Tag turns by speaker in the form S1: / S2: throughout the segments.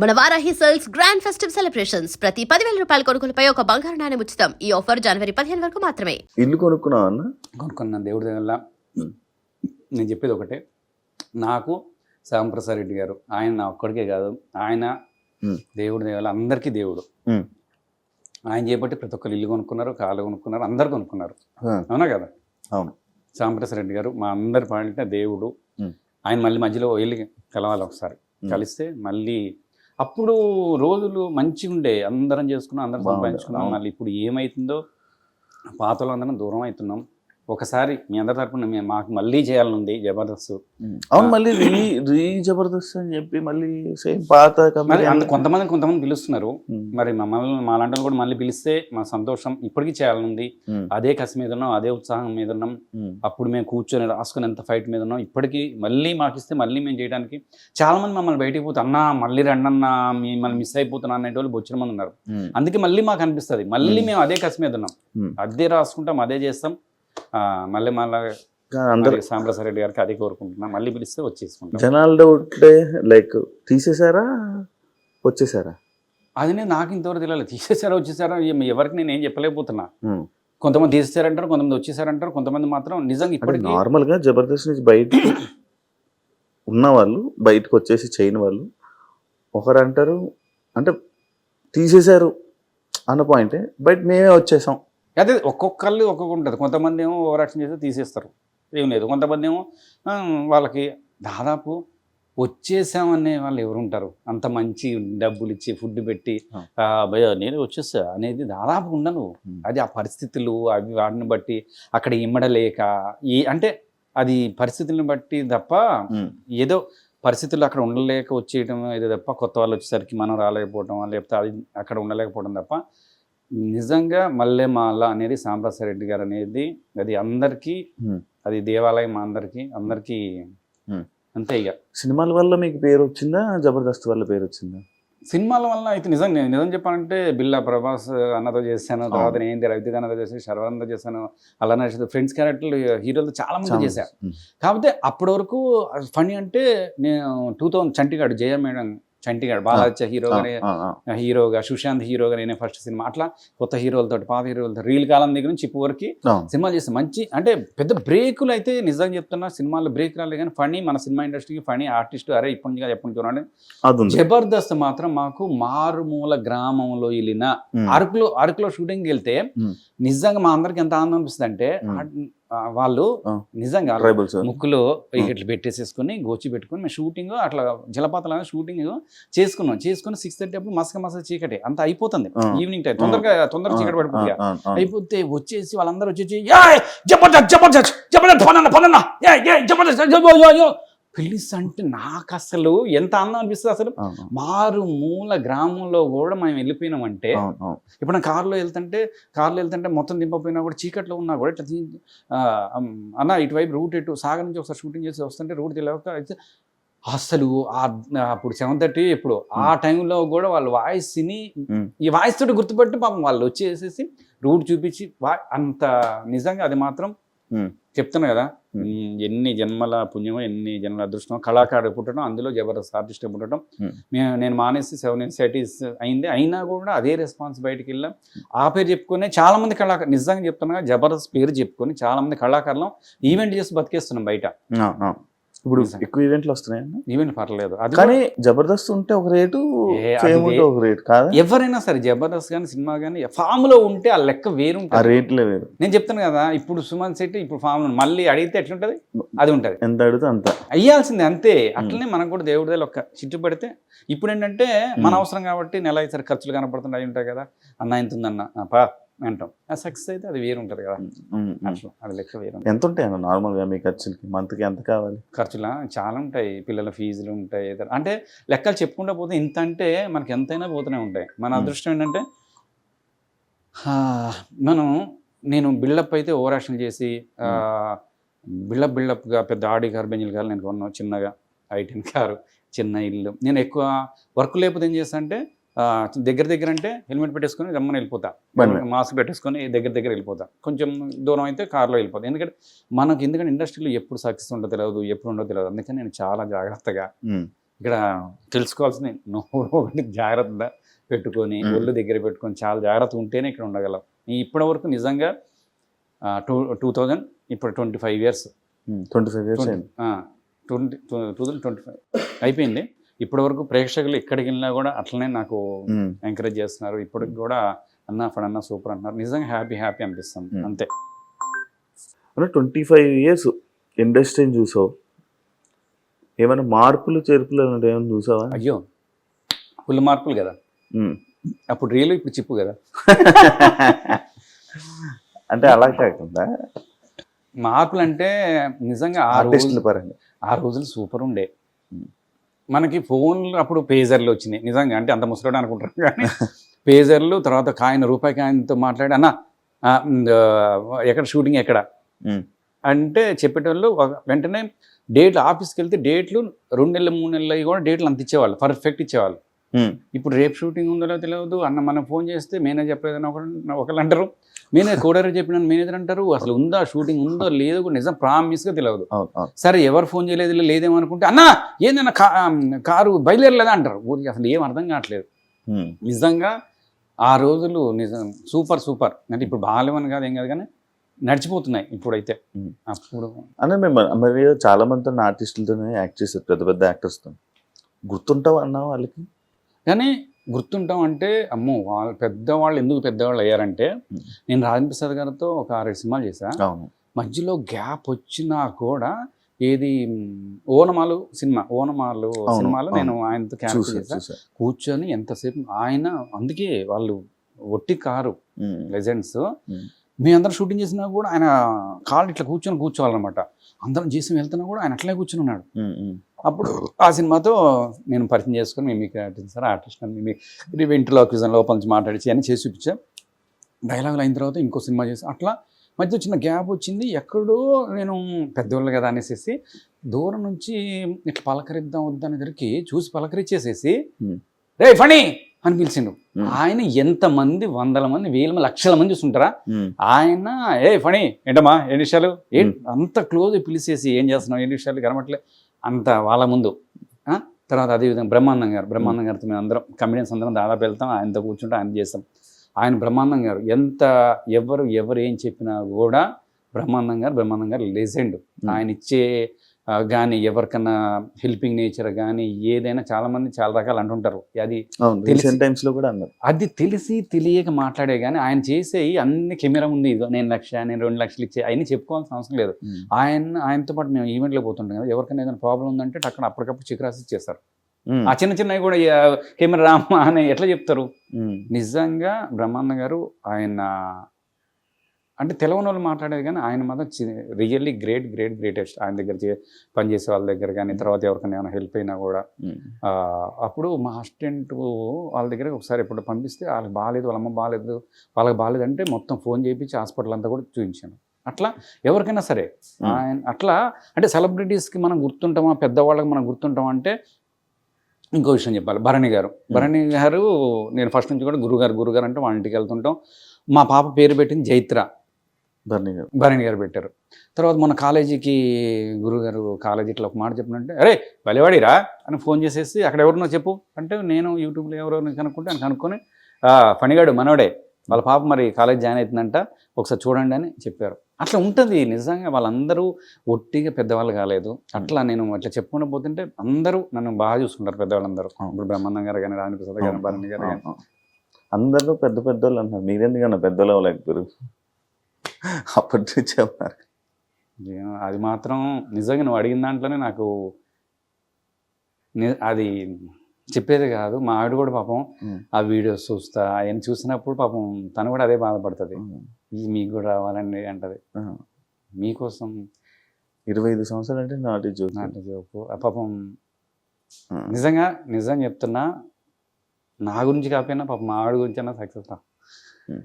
S1: మన Varahi sales grand festive celebrations. ప్రతి పదివేల రూపాయల కొనుగోలుపై ఒక బంగారు నాణెం ఉచితం. ఈ ఆఫర్ జనవరి పదిహేను వరకు మాత్రమే.
S2: ఇల్లు కొనుక్కున్నావు అన్న?
S3: కొనుక్కున్నాను. దేవుడి వల్ల నేను చెప్పేది ఒకటే. నాకు శ్యామప్రసాద్ రెడ్డి గారు ఆయన నా ఒక్కడికే కాదు ఆయన. దేవుడి దేవాల అందరికీ దేవుడు. ఆయన చేపట్టి ప్రతి ఒక్కరు ఇల్లు కొనుక్కున్నారు కాలు కొనుక్కున్నారు అందరు కొనుక్కున్నారు. అవునా కదా?
S2: అవును.
S3: శ్యామప్రసాద్ రెడ్డి గారు మా అందరి పాలిట దేవుడు. ఆయన మళ్ళీ మధ్యలో వెళ్ళి కలవాలి ఒకసారి. కలిస్తే మళ్ళీ అప్పుడు రోజులు మంచిగా ఉండే అందరం చేసుకున్నాం అందరం సంపాదించుకున్నాం. మళ్ళీ ఇప్పుడు ఏమైతుందో పాతలో అందరం దూరం అవుతున్నాం ఒకసారి మీ అందరి తరపున మేము మాకు మళ్ళీ చేయాలని ఉంది జబర్దస్త్.
S2: అవును మళ్ళీ రీ రీ జబర్దస్త్ అని చెప్పి మళ్ళీ సేమ్ పాత
S3: మరి. అంత కొంతమంది కొంతమంది పిలుస్తున్నారు. మరి మమ్మల్ని మా లాంటి కూడా మళ్ళీ పిలిస్తే మా సంతోషం ఇప్పటికీ చేయాలని ఉంది.
S2: ఉమ్,
S3: అదే కసి మీద ఉన్నాం అదే ఉత్సాహం మీద ఉన్నాం. అప్పుడు మేము కూర్చొని రాసుకునేంత ఫైట్ మీద ఉన్నాం. ఇప్పటికీ మళ్ళీ మాకు ఇస్తే మళ్ళీ మేము చేయడానికి చాలా మంది మమ్మల్ని బయటికి పోతే అన్నా మళ్ళీ రండి అన్నా మిమ్మల్ని మిస్ అయిపోతున్నా అనేటోళ్ళు బొచ్చిన మంది ఉన్నారు. అందుకే మళ్ళీ మాకు అనిపిస్తుంది. మళ్ళీ. మేము అదే కసి మీద ఉన్నాం. అదే రాసుకుంటాం అదే చేస్తాం. మళ్ళీ మళ్ళీ
S2: అందరు
S3: సాంబ్రసార్ రెడ్డి గారికి అదే కోరుకుంటున్నాం. మళ్ళీ పిలిస్తే వచ్చేసుకుంటాం.
S2: జనాల డౌటే లైక్ తీసేసారా వచ్చేసారా
S3: అది నేను నాకు ఇంతవరకు తెలియలేదు తీసేసారా వచ్చేసారా ఎవరికి నేను ఏం చెప్పలేకపోతున్నా. కొంతమంది తీసేసారంటారు కొంతమంది వచ్చేసారంటారు కొంతమంది మాత్రం నిజంగా
S2: అంటే
S3: ఇప్పటికీ
S2: నార్మల్గా జబర్దస్త్ నుంచి బయట ఉన్న వాళ్ళు బయటకు వచ్చేసి చేయని వాళ్ళు ఒకరు అంటారు అంటే తీసేశారు అన్న పాయింటే బయట మేమే వచ్చేసాం.
S3: అదే ఒక్కొక్కళ్ళు ఒక్కొక్క ఉంటుంది. కొంతమంది ఏమో ఓవర్ యాక్షన్ చేస్తే తీసేస్తారు. ఏం లేదు. కొంతమంది ఏమో వాళ్ళకి దాదాపు వచ్చేసామనే వాళ్ళు ఎవరు ఉంటారు అంత మంచి డబ్బులు ఇచ్చి ఫుడ్ పెట్టి
S2: ఆ.
S3: "ఆ, భయ్యా నేను వచ్చేసా అనేది దాదాపు ఉండను. అది ఆ పరిస్థితులు అవి వాటిని బట్టి అక్కడ ఇమ్మడలేక ఈ అంటే అది పరిస్థితులను బట్టి తప్ప ఏదో పరిస్థితులు అక్కడ ఉండలేక వచ్చేయటం ఏదో తప్ప కొత్త వాళ్ళు వచ్చేసరికి మనం రాలేకపోవడం లేకపోతే అది అక్కడ ఉండలేకపోవడం తప్ప నిజంగా మల్లెమాల అనేది సాంబరాజ రెడ్డి గారు అనేది అది అందరికీ. అది దేవాలయం అందరికీ అందరికీ. అంతే ఇక
S2: సినిమాల వల్ల మీకు పేరు వచ్చిందా జబర్దస్త్ వల్ల పేరు వచ్చిందా
S3: సినిమాల వల్ల అయితే నిజం నేను నిజం చెప్పాలంటే బిల్లా ప్రభాస్ అన్నతో చేశాను తర్వాత. నేను రవితేజ అన్నతో చేశాను శర్వానందతో చేశాను అలానే ఫ్రెండ్స్ క్యారెక్టర్లు హీరోలు చాలా మంది చేశాను కాకపోతే అప్పటి వరకు ఫనీ అంటే నేను two thousand Chantigadu Jaya madam Chantigadu బాలాచ
S2: ఆ,
S3: హీరోగానే. హీరోగా సుశాంత్ హీరోగా నేనే ఫస్ట్ సినిమా అట్లా కొత్త హీరోలతో పాత హీరోలతో రీల్ కాలం దగ్గర నుంచి ఇప్పుడు వరకు. సినిమాలు చేస్తే మంచి అంటే పెద్ద బ్రేకులు అయితే నిజంగా చెప్తున్నా సినిమాల్లో బ్రేక్ రాలేదు కానీ ఫనీ మన సినిమా ఇండస్ట్రీకి ఫనీ ఆర్టిస్ట్ అరే ఇప్పటి నుంచి ఎప్పటి
S2: ఉంది
S3: జబర్దస్త్ మాత్రం మాకు మారుమూల గ్రామంలో వెళ్ళిన అరకులో అరకులో షూటింగ్ వెళ్తే. నిజంగా మా అందరికి ఎంత ఆనందం అనిపిస్తుంది అంటే. వాళ్ళు. నిజంగా ముక్కులో ఇట్లా పెట్టేసేసుకొని గోచి పెట్టుకొని మేము షూటింగ్ అట్లా జలపాతాల షూటింగ్ చేసుకున్నాం చేసుకుని సిక్స్ థర్టీ అప్పుడు మసక మసక చీకటి అంత అయిపోతుంది. ఈవినింగ్ టైం తొందరగా తొందరగా చీకటి పడిపోతుంది. అయిపోతే వచ్చేసి వాళ్ళందరూ వచ్చేసి "ఏయ్, జబర్దస్త్ జబర్దస్త్ జబర్దస్త్ పనన్న పనన్న జబర్దస్త్ పిలిస్ అంటే నాకు అసలు ఎంత ఆనందం అనిపిస్తుంది అసలు మారు మూల గ్రామంలో కూడా మేము వెళ్ళిపోయినామంటే. ఇప్పుడు నేను కారులో వెళ్తుంటే కారులో వెళ్తుంటే మొత్తం దింపపోయినా కూడా చీకట్లో ఉన్నా కూడా ఇట్లా అన్న ఇటువైపు రూట్ ఎటు సాగర్ నుంచి ఒకసారి షూటింగ్ చేసి వస్తుంటే రూట్ తెలియక అయితే అసలు అప్పుడు సెవెన్ థర్టీ ఇప్పుడు ఆ టైంలో కూడా వాళ్ళ వాయిస్ని. ఈ వాయిస్ తోటి గుర్తుపట్టి పాపం వాళ్ళు వచ్చేసేసి రూట్ చూపించి అంత నిజంగా అది మాత్రం. చెప్తున్నా కదా ఎన్ని జన్మల పుణ్యమో ఎన్ని జన్మల అదృష్టం కళాకారుడు పుట్టడం అందులో జబర్దస్త్ ఆర్టిస్ట్ పుట్టడం. మేము నేను మానేసి సెవెన్ ఇన్సైటీస్ అయింది అయినా కూడా అదే రెస్పాన్స్ బయటికి వెళ్ళాం ఆ పేరు చెప్పుకొని చాలా మంది కళాకారు నిజంగా చెప్తున్నా జబర్దస్త్ పేరు చెప్పుకొని చాలా మంది కళాకారులు ఈవెంట్ చేసి బతికేస్తున్నాం బయట.
S2: ఇప్పుడు. ఎక్కువ ఈవెంట్లు వస్తున్నాయన్న
S3: ఈవెంట్ పర్లేదు. అది
S2: కానీ జబర్దస్త్ ఉంటే ఒక రేటు ఒక రేటు కాదా?
S3: ఎవరైనా సరే జబర్దస్త్ కానీ సినిమా కానీ ఫామ్లో ఉంటే ఆ లెక్క
S2: ఆ
S3: వేరుంటుంది
S2: రేట్లే వేరు.
S3: నేను చెప్తాను కదా ఇప్పుడు సుమన్ శెట్టి ఇప్పుడు ఫామ్లో మళ్ళీ అడిగితే ఎట్లుంటది? అది ఉంటది.
S2: ఎంత అడిగితే అంత.
S3: అయ్యాల్సిందే అంతే. అట్లనే మనకు కూడా దేవుడి దగ్గర ఒక చిట్టు పడితే ఇప్పుడు ఏంటంటే మన. అవసరం కాబట్టి నెల అయితే ఖర్చులు కనపడుతున్నాయి ఉంటాయి కదా. అన్న ఎంత ఉందన్న. ఆ, పా అంటాం ఆ సక్సెస్ అయితే అది వేరు ఉంటుంది కదా. అట్లా అది లెక్క వేరు
S2: ఎంత ఉంటాయి అన్న? నార్మల్గా మీ ఖర్చులకి మంత్కి ఎంత కావాలి?
S3: ఖర్చులా? చాలా ఉంటాయి. పిల్లల ఫీజులు ఉంటాయి అంటే లెక్కలు చెప్పుకుంటూ పోతే ఇంత అంటే మనకి ఎంతైనా పోతూనే ఉంటాయి. మన. అదృష్టం ఏంటంటే మనం నేను బిల్డప్ అయితే ఓవర్ యాక్షన్ చేసి బిల్డప్ బిల్డప్గా పెద్ద ఆడి కారు బెంజిల్ కారు నేను కొన్నాను చిన్నగా. ఐటెన్ కారు చిన్న ఇల్లు. నేను ఎక్కువ వర్క్ లేకపోతే ఏం చేస్తా అంటే దగ్గర దగ్గర అంటే హెల్మెట్ పెట్టేసుకొని రమ్మని వెళ్ళిపోతా. మాస్క్ పెట్టేసుకొని దగ్గర దగ్గర వెళ్ళిపోతా. కొంచెం దూరం అయితే కార్లో వెళ్ళిపోతా. ఎందుకంటే మనకి ఎందుకంటే ఇండస్ట్రీలో ఎప్పుడు సక్సెస్ ఉంటుందో తెలియదు ఎప్పుడు ఉండదో తెలియదు అందుకని నేను చాలా జాగ్రత్తగా ఇక్కడ తెలుసుకోవాల్సింది నువ్వు ఒకటి జాగ్రత్త పెట్టుకొని. ఒళ్ళు దగ్గర పెట్టుకొని చాలా జాగ్రత్త ఉంటేనే ఇక్కడ ఉండగలం. ఇప్పటి వరకు నిజంగా టూ టూ థౌజండ్ ఇప్పుడు twenty five years.
S2: Twenty five years
S3: twenty two thousand twenty five అయిపోయింది. ఇప్పటి వరకు ప్రేక్షకులు ఎక్కడికి వెళ్ళినా కూడా అట్లనే నాకు. ఎంకరేజ్ చేస్తున్నారు. ఇప్పటికి కూడా అన్న ఫడన్న సూపర్ అంటున్నారు. నిజంగా హ్యాపీ హ్యాపీ అనిపిస్తుంది. అంతే.
S2: అంటే ట్వంటీ ఫైవ్ ఇయర్స్ ఇండస్ట్రీని చూసావు. ఏమైనా మార్పులు చేర్పులు అలాంటివి ఏమైనా చూసావా?
S3: అయ్యో ఫుల్ మార్పులు కదా. అప్పుడు రియల్ ఇప్పుడు చిప్పు కదా.
S2: అంటే అలా కాకుండా
S3: మార్పులు అంటే నిజంగా ఆ
S2: ఆర్టిస్టుల
S3: రోజు
S2: పరంగా.
S3: ఆ రోజులు సూపర్ ఉండే. మనకి ఫోన్లు అప్పుడు పేజర్లు వచ్చినాయి నిజంగా అంటే అంత ముసలాడు అనుకుంటారు కానీ పేజర్లు తర్వాత కాయిన్ రూపాయి కాయిన్తో మాట్లాడి అన్న ఎక్కడ షూటింగ్ ఎక్కడ. అంటే చెప్పేటోళ్ళు వెంటనే డేట్లు ఆఫీస్కి వెళ్తే డేట్లు రెండు నెలలు మూడు నెలలు కూడా డేట్లు అంత ఇచ్చేవాళ్ళు పర్ఫెక్ట్ ఇచ్చేవాళ్ళు. ఇప్పుడు రేపు షూటింగ్ ఉందో లేదో తెలియదు. అన్న మనం ఫోన్ చేస్తే మేనేజర్ చెప్పలేదని ఒకరు ఒకళ్ళు అంటారు. మేనేజర్ కోడర్ చెప్పిన మేనేజర్ అంటారు. అసలు ఉందా షూటింగ్ ఉందో లేదో కూడా నిజం ప్రామిస్గా తెలియదు. సరే ఎవరు ఫోన్ చేయలేదు లేదేమో అనుకుంటే అన్న ఏందన్నా కారు బయలుదేరలేదా? అంటారు. ఊరికి అసలు ఏం అర్థం కావట్లేదు. నిజంగా ఆ రోజులు నిజం సూపర్ సూపర్. అంటే ఇప్పుడు బాగాలేవని కాదు ఏం కాదు కానీ నడిచిపోతున్నాయి ఇప్పుడైతే. అప్పుడు
S2: అంటే మేము మరి చాలా మందితో ఆర్టిస్టులతోనే యాక్ట్ చేశారు పెద్ద పెద్ద యాక్టర్స్తో గుర్తుంటావు అన్నా వాళ్ళకి?
S3: కానీ గుర్తుంటాం అంటే అమ్మో వాళ్ళు పెద్దవాళ్ళు ఎందుకు పెద్దవాళ్ళు అయ్యారంటే. నేను రాజేంద్ర ప్రసాద్ గారితో ఒక ఆరేడు సినిమాలు చేశా
S2: అవును
S3: మధ్యలో గ్యాప్ వచ్చినా కూడా ఏది ఓనమాలు సినిమా ఓనమాలు సినిమాలో నేను. ఆయనతో క్యారెక్టర్
S2: చూసా
S3: చేశా
S2: చూసా
S3: కూర్చొని ఎంతసేపు ఆయన అందుకే వాళ్ళు ఒట్టి కారు. లెజెండ్స్. మీ అందరం షూటింగ్ చేసినా కూడా ఆయన కాళ్ళు ఇట్లా కూర్చొని కూర్చోవాలన్నమాట అందరం చేసి వెళ్తున్నా కూడా ఆయన అట్లే కూర్చొని ఉన్నాడు. అప్పుడు ఆ సినిమాతో నేను పరిచయం చేసుకుని మీకు ఆర్టిస్ట్ సార్ ఆర్టిస్ట్ అని మీకు వెంట్రలోకిజం లోపల నుంచి మాట్లాడించి అని చేసి చూపించా. డైలాగులు అయిన తర్వాత ఇంకో సినిమా చేసి అట్లా మధ్య చిన్న గ్యాప్ వచ్చింది. ఎక్కడో నేను పెద్దవాళ్ళు కదా అనేసి దూరం నుంచి ఇట్లా పలకరిద్దాం వద్దనేసరికి చూసి పలకరించేసేసి. రే ఫణి! అని పిలిచిండు. ఆయన ఎంతమంది వందల మంది వేల మంది లక్షల మంది చూస్తుంటారా. ఆయన ఏ ఫణి! ఏంటమ్మా? ఏ విషయాలు? ఏం అంత క్లోజ్ పిలిచేసి ఏం చేస్తున్నావు? ఏ విషయాలు? కనబట్లే అంత వాళ్ళ ముందు? తర్వాత అదేవిధంగా బ్రహ్మానందం గారు. బ్రహ్మానందం గారితో మేము అందరం కమిడియన్స్ అందరం దాదాపు వెళ్తాం ఆయనతో కూర్చుంటే ఆయన చేస్తాం. ఆయన బ్రహ్మానందం గారు ఎంత ఎవరు ఎవరు ఏం చెప్పినా కూడా బ్రహ్మానందం గారు బ్రహ్మానందం గారు లెజెండ్. ఆయన ఇచ్చే కానీ ఎవరికన్నా హెల్పింగ్ నేచర్ కానీ ఏదైనా చాలా మంది చాలా రకాలు అంటుంటారు అది
S2: టైమ్స్లో కూడా అన్నారు
S3: అది తెలిసి తెలియక మాట్లాడే కానీ ఆయన చేసే అన్ని కెమెరా ఉంది ఇదిగో నేను లక్ష నేను రెండు లక్షలు ఇచ్చే అవన్నీ చెప్పుకోవాల్సిన అవసరం లేదు. ఆయన ఆయనతో పాటు మేము ఈవెంట్లో పోతుంటాం కదా ఎవరికైనా ఏదైనా ప్రాబ్లం ఉందంటే అక్కడ అప్పటికప్పుడు చెక్ రాసి ఇచ్చేస్తారు. ఆ చిన్న చిన్నవి కూడా "యా, కెమెరా రామ్మా అని ఎట్లా చెప్తారు. నిజంగా బ్రహ్మానంద గారు ఆయన అంటే తెలవని వాళ్ళు మాట్లాడేది కానీ ఆయన మాత్రం రియల్లీ గ్రేట్ గ్రేట్ గ్రేటెస్ట్. ఆయన దగ్గర పనిచేసే వాళ్ళ దగ్గర కానీ తర్వాత ఎవరికైనా ఏమైనా హెల్ప్ అయినా కూడా అప్పుడు మా అసిస్టెంట్ వాళ్ళ దగ్గర ఒకసారి ఎప్పుడు పంపిస్తే వాళ్ళకి బాగాలేదు వాళ్ళ అమ్మ బాగాలేదు వాళ్ళకి బాగాలేదు అంటే మొత్తం ఫోన్ చేయించి హాస్పిటల్ అంతా కూడా చూపించాను. అట్లా ఎవరికైనా సరే. ఆయన అట్లా అంటే సెలబ్రిటీస్కి మనం గుర్తుంటామా పెద్దవాళ్ళకి మనం గుర్తుంటామా అంటే ఇంకో విషయం చెప్పాలి. భరణి గారు. భరణి గారు నేను ఫస్ట్ నుంచి కూడా గురుగారు గురుగారు అంటే వాళ్ళ ఇంటికి వెళ్తుంటాం. మా పాప పేరు పెట్టింది జైత్ర. భరణి గారు. పెట్టారు. తర్వాత మన కాలేజీకి గురుగారు కాలేజీ ఇట్లా ఒక మాట చెప్పినంటే అరే వెలవాడిరా అని ఫోన్ చేసేసి అక్కడ ఎవరినో చెప్పు. అంటే నేను యూట్యూబ్లో ఎవరెవరిని కనుక్కుంటే ఆయన కనుక్కొని "ఆ, ఫణిగాడు మనోడే వాళ్ళ పాప మరి కాలేజ్ జాయిన్ అవుతుందంట ఒకసారి చూడండి అని చెప్పారు. అట్లా ఉంటుంది నిజంగా వాళ్ళందరూ ఒట్టిగా పెద్దవాళ్ళు కాలేదు. అట్లా నేను అట్లా చెప్పుకుంటూ పోతుంటే అందరూ నన్ను బాగా చూసుకుంటారు పెద్దవాళ్ళందరూ. ఇప్పుడు బ్రహ్మానందం గారు కానీ రాజు ప్రసాద్ గారు భరణి గారు కానీ.
S2: అందరూ పెద్ద పెద్ద వాళ్ళు అంటున్నారు మీరెందుకన్నా పెద్దలు అవ్వలేకపోయారు? అప్పటి నుంచి అన్నారు
S3: ఏమో, అది మాత్రం నిజంగా నువ్వు అడిగిన దాంట్లోనే నాకు అది చెప్పేది కాదు. మా ఆవిడ కూడా పాపం. ఆ వీడియోస్ చూస్తా ఆయన చూసినప్పుడు పాపం తను కూడా అదే బాధపడుతుంది. ఇది మీకు కూడా రావాలండి అంటది. మీకోసం
S2: ఇరవై ఐదు సంవత్సరాలు అంటే నాటి జ్యోతి
S3: నాటి జోకు. ఆ పాపం. నిజంగా నిజం చెప్తున్నా నా గురించి కాకపోయినా పాపం మా ఆవిడ గురించి అన్నా సక్సెస్ రా
S2: ఉమ్.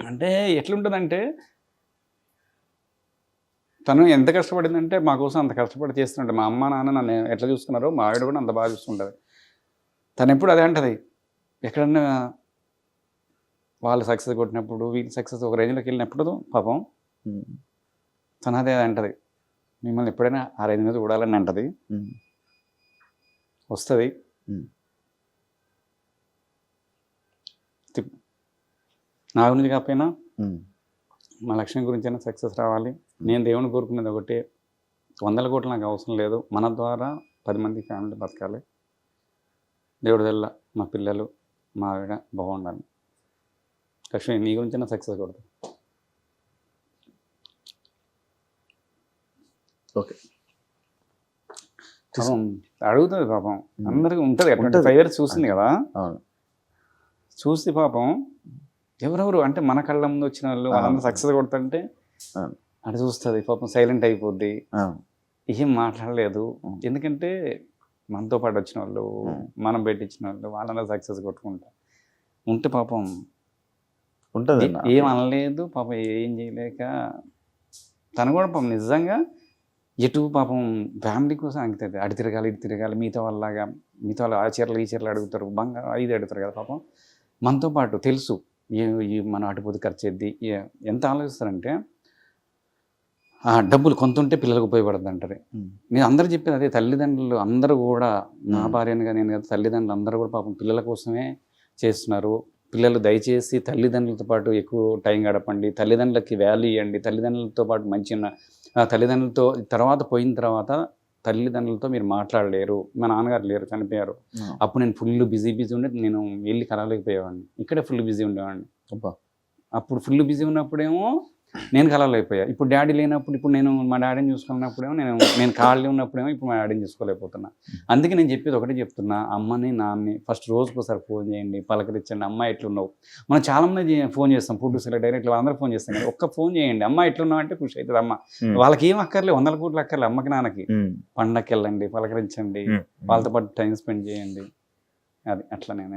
S3: అంటే ఎట్లుంటుందంటే తను ఎంత కష్టపడిందంటే మా కోసం అంత కష్టపడి చేస్తుంటే మా అమ్మ నాన్న నన్ను ఎట్లా చూసుకున్నారో మా ఆవిడ కూడా అంత బాగా చూసుకుంటుంది తను ఎప్పుడు అదే అంటది. ఎక్కడన్నా వాళ్ళు సక్సెస్ కొట్టినప్పుడు వీళ్ళు సక్సెస్ ఒక రేంజ్లోకి వెళ్ళినప్పుడు పాపం. తను అదే అంటది. మిమ్మల్ని ఎప్పుడైనా ఆరైదు మీద చూడాలని అంటది. వస్తుంది. నా గురించి కాకపోయినా. మా లక్ష్యం గురించి అయినా సక్సెస్ రావాలి. నేను దేవుని కోరుకునేది ఒకటే. వందల కోట్లు నాకు అవసరం లేదు. మన ద్వారా పది మంది ఫ్యామిలీ బతకాలి. దేవుడి వల్ల మా పిల్లలు మా ఆవిడ బాగుండాలి. లక్ష్మి నీ గురించి అయినా సక్సెస్ కొడతాను
S2: ఓకే.
S3: అడుగుతుంది పాపం. అందరికి ఉంటుంది. ట్వంటీ. ఫైవ్ ఇయర్స్ చూసింది కదా. చూసి పాపం ఎవరెవరు? అంటే మన కళ్ళ ముందు వచ్చిన వాళ్ళు వాళ్ళందరూ సక్సెస్ కొడుతుంటే. అటు చూస్తుంది పాపం సైలెంట్ అయిపోద్ది. ఏం మాట్లాడలేదు. ఎందుకంటే మనతో పాటు వచ్చిన వాళ్ళు. మనం పెట్టించిన వాళ్ళు వాళ్ళందరూ సక్సెస్ కొట్టుకుంటారు ఉంటే పాపం
S2: ఉంటుంది
S3: ఏ- అనలేదు పాపం ఏం చేయలేక తను కూడా పాపం నిజంగా ఎటు పాపం ఫ్యామిలీ కోసం అంకితుంది అటు తిరగాలి ఇటు తిరగాలి మిగతా వాళ్ళలాగా మిగతా వాళ్ళు ఆ చీరలు ఈ చీరలు అడుగుతారు బంగారం ఐదు అడుగుతారు కదా పాపం. మనతో పాటు తెలుసు. ఈ మనం అటుపోతే ఖర్చు చేద్ది ఎంత ఆలోచిస్తారంటే ఆ డబ్బులు కొంత ఉంటే పిల్లలకు ఉపయోగపడుతుంది అంటారు. నేను అందరూ చెప్పేది అదే తల్లిదండ్రులు అందరూ కూడా నా. భార్యను కానీ నేను కదా తల్లిదండ్రులు అందరూ కూడా పాపం పిల్లల కోసమే చేస్తున్నారు పిల్లలు దయచేసి తల్లిదండ్రులతో పాటు ఎక్కువ టైం గడపండి తల్లిదండ్రులకి వాల్యూ ఇవ్వండి తల్లిదండ్రులతో పాటు మంచి తల్లిదండ్రులతో తర్వాత పోయిన తర్వాత తల్లిదండ్రులతో మీరు మాట్లాడలేరు మా నాన్నగారు లేరు చనిపోయారు. అప్పుడు నేను ఫుల్ బిజీ బిజీ ఉండే నేను వెళ్ళి కలవలేకపోయేవాడిని ఇక్కడే ఫుల్ బిజీ ఉండేవాడిని. అప్పుడు ఫుల్ బిజీ ఉన్నప్పుడేమో నేను కలవలేకపోయా ఇప్పుడు డాడీ లేనప్పుడు ఇప్పుడు నేను మా డాడీని చూసుకున్నప్పుడేమో నేను నేను ఖాళీ ఉన్నప్పుడేమో ఇప్పుడు మా డాడీని చూసుకోలేకపోతున్నా. అందుకే నేను చెప్పేది ఒకటే చెప్తున్నా అమ్మని నాన్నని ఫస్ట్ రోజుకి ఒకసారి ఫోన్ చేయండి పలకరించండి అమ్మ ఎట్లున్నావు? మనం చాలా మంది చే- ఫోన్ చేస్తాం ప్రొడ్యూసర్లు డైరెక్ట్ అందరూ ఫోన్ చేస్తాం ఒక్క ఫోన్ చేయండి అమ్మ ఎట్లున్నావు అంటే ఖుషి అవుతుంది. అమ్మ. వాళ్ళకి ఏం అక్కర్లేదు వందల కోట్లు అక్కర్లేదు అమ్మకి నాన్నకి. పండగకి వెళ్ళండి పలకరించండి. వాళ్ళతో పాటు టైం స్పెండ్ చేయండి. అది అట్లా నేను